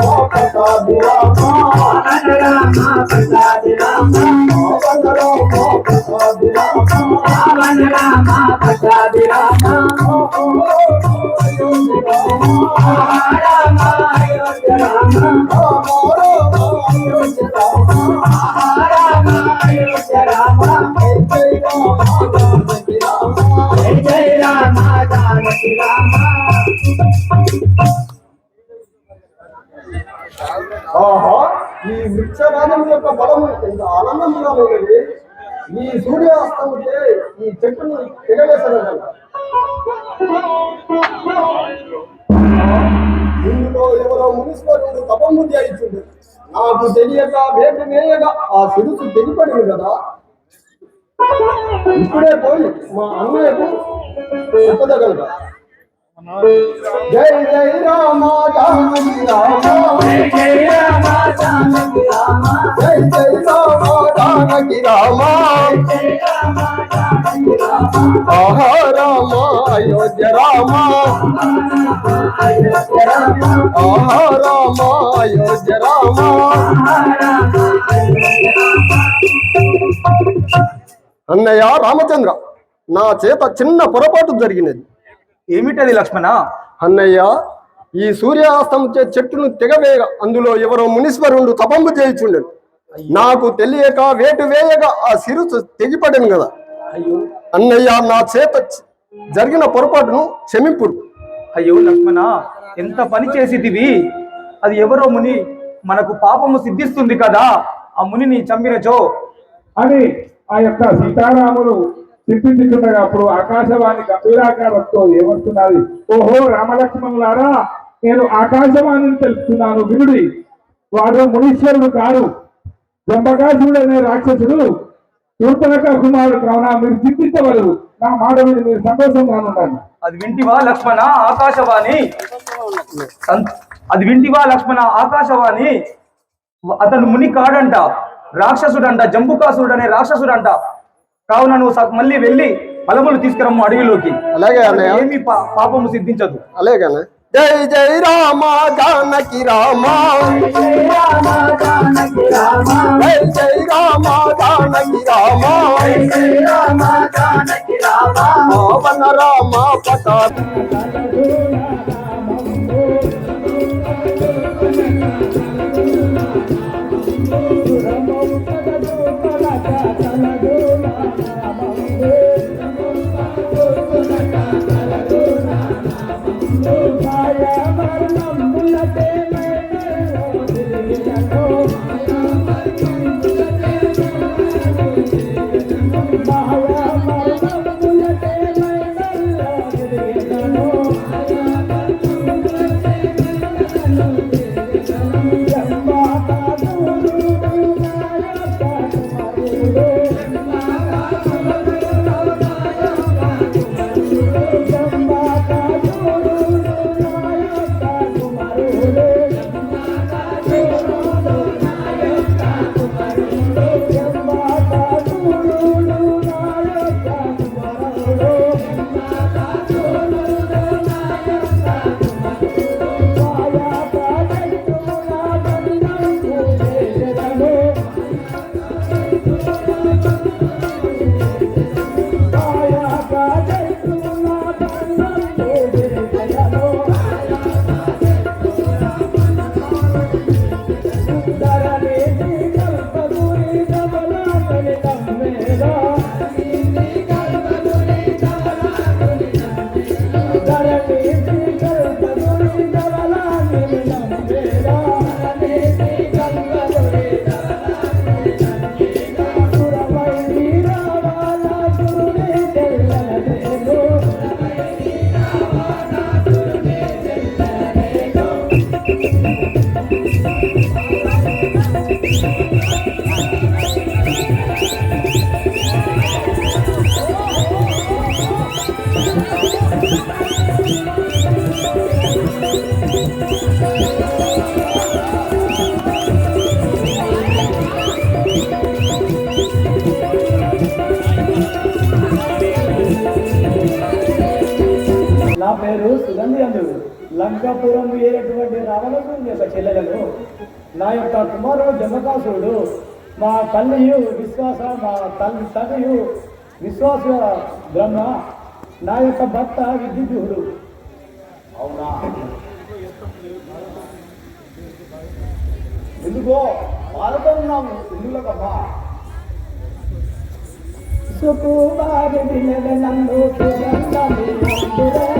పటాభి రామ ఆహా ఈ వృక్షగానం యొక్క బలము ఎంత ఆనందంగా ఉన్నది ఈ సూర్యాస్తముకే ఈ చెట్టును తెగవేసగలగల ఇందులో ఎవరో మునీశ్వరుడు తపము చేయించుండు నాకు తెలియక వేటి వేయగా ఆ సిరుసు తెగిపడింది కదా. ఇప్పుడే పోయి మా అన్నయ్యకు చెప్పదగలగా. జై జై రామ జానకి రామ జై జై రామ జానకి రామ. జై జై రామ జానకి రామ జై రామ. జానకి రామ ఆహా రామ అయోధ్య రామ. అయోధ్య రామ ఆహా రామ అయోధ్య రామ రామ అయోధ్య రామ. అన్నయ్య రామచంద్ర నా చేత చిన్న పొరపాటు జరిగినది. ఏమిటది లక్ష్మణ? అన్నయ్య ఈ సూర్యాస్తమించే చెట్టును తెగవేయగా అందులో ఎవరో మునీశ్వరుడు తపంబు చేయించుండెను. నాకు తెలియక వేటు వేయగా ఆ సిరుసు తెగిపడను కదా. అయ్యో. అన్నయ్య నా చేత జరిగిన పొరపాటును క్షమింపుడు. అయ్యో లక్ష్మణ ఎంత పని చేసిదివి అది ఎవరో ముని మనకు పాపము సిద్ధిస్తుంది కదా. ఆ మునిని చంపినచో. అని ఆ యొక్క సీతారాములు చింతించుతుండగా అప్పుడు ఆకాశవాణి గంభీరాకారంతో ఏమొస్తున్నది? ఓహో రామలక్ష్మణులారా నేను ఆకాశవాణిని తెలుపుతున్నాను వినుడి. వాడు మునీశ్వరుడు కాదు జంబకాసుడు అనే రాక్షసుడు. శూర్పణక కుమారుడు కావున మీరు చింతించవలరు నా మాట మీద మీరు సంతోషంగా ఉండండి. అది వింటివా లక్ష్మణ ఆకాశవాణి? అది వింటివా లక్ష్మణ ఆకాశవాణి? అతను ముని కాడంట రాక్షసుడంట జంబుకాసుడు అనే రాక్షసుడంట. కావున నువ్వు మళ్ళీ వెళ్ళి ఫలములు తీసుకురమ్ము అడవిలోకి. అలాగే ఏమి పాపము సిద్ధించదు. అలాగే జై జై రామ జానకి రామ జై రామ జానకి రామ. జై జై రామ జానకి రామ. జై రామ జానకి రామ. పవన రామ పటాభి నా పేరు సుగంధి అందుడు లంకాపురం వేరేటువంటి రావణుడు యొక్క చెల్లెలను నా యొక్క కుమారుడు జమకాసురుడు మా తల్లియు విశ్వాస మా తల్లి తల్లియు విశ్వాస బ్రహ్మ నా యొక్క భర్త విద్యుడు అవునా? ఎందుకో వాళ్ళతో ఉన్నాము ఎందులకమ్మా సుకుమారి సుకుమారి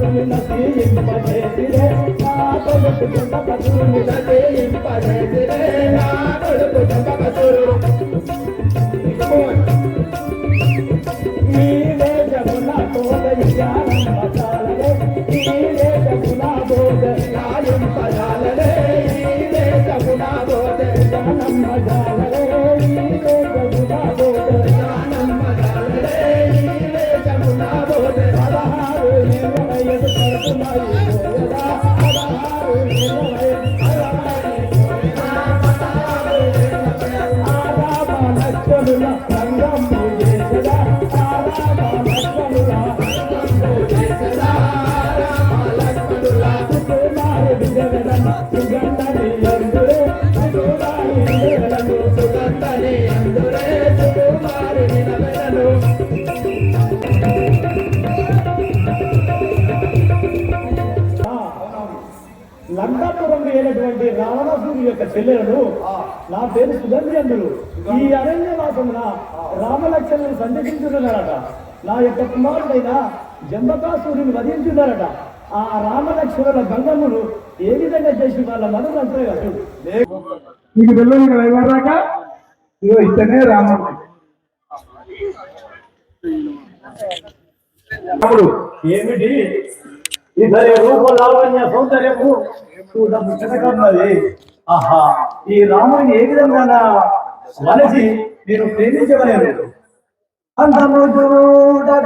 Come on. నా పేరు సుగంధేంద్రుడు ఈ అరణ్యవాసమున రామలక్ష్మణులు సందర్శించుతున్నారట నా యొక్క కుమారుడైన జంబకాసురుని వధించున్నారట. ఆ రామలక్ష్మణుల భంగమును ఏ విధంగా చేసి వాళ్ళ మనసు అంతే కదా నీకు తెలియదు కదా ఇవ్వరాక ఇగో ఇతనే రాముడు. రాముడు. ఏమిటి? ఇతని రూప లావణ్య సౌందర్యము చూడ ముచ్చటకన్నది ఆహా ఈ రాముని ఏ విధంగా మనిషి నేను ప్రేమించగలేదు అందము చూడగలనుకో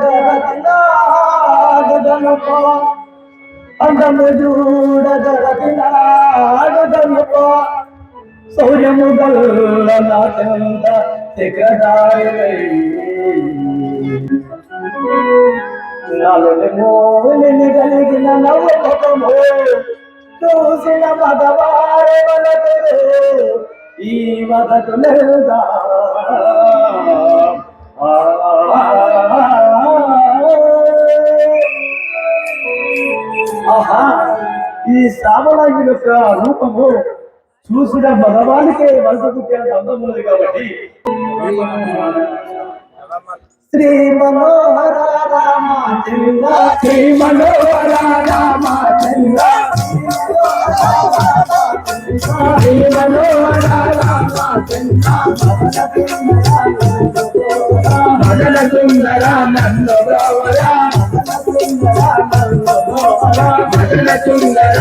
అందము చూడగలనుకో సౌర్యము గల్ల నాటంత నలుని కలిగిన చూసిన మగవారే వలకరు ఈ మగకు నెరుగా ఆహా ఈ శ్రావణాగి యొక్క రూపము చూసిన భగవానికే మనసు పుట్టిన అందమున్నది కాబట్టి. శ్రీ మనోహర రామచంద్ర శ్రీ మనోహర మగల సుందర నన్ను గౌరా మగల సుందర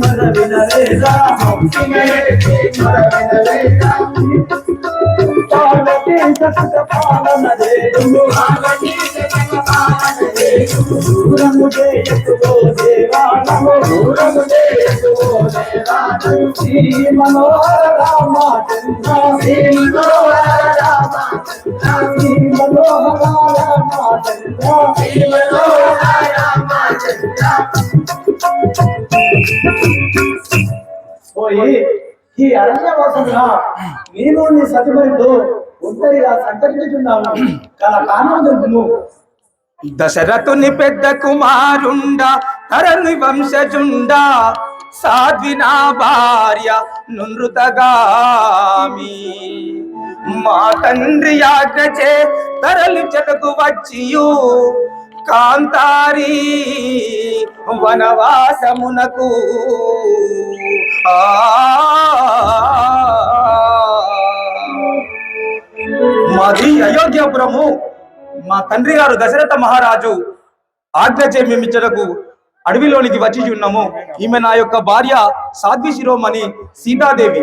మన వినలేదా మన వినలేదా రామచంద్ర శ్రీ మనోహర రామచంద్ర మదన సుందర నంద పోయి ఈ అరణ్యవాసంలో నేను నీ సతిమరితో ఒంటరిగా దశరథుని పెద్ద కుమారుండ తరణి వంశజుండ సాధ్వి నా భార్య నృతగామి మా తండ్రి ఆజ్ఞచే తరలి చెలకు వచ్చియు. కాంతారి వనవాసమునకు. ఆ మాది అయోధ్యాపురము మా తండ్రి గారు దశరథ మహారాజు ఆజ్ఞ మేమిచ్చటకు అడవిలోనికి వచ్చి ఉన్నాము ఈమె నా యొక్క భార్య సాధ్వి శిరోమణి Sitadevi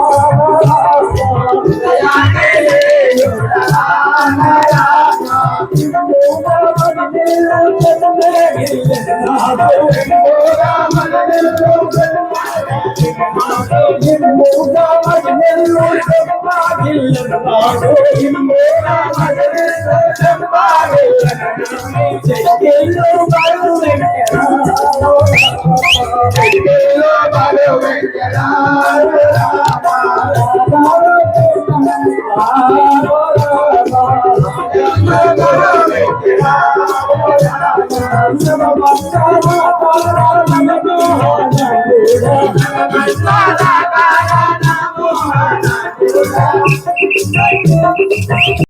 I'm not going to be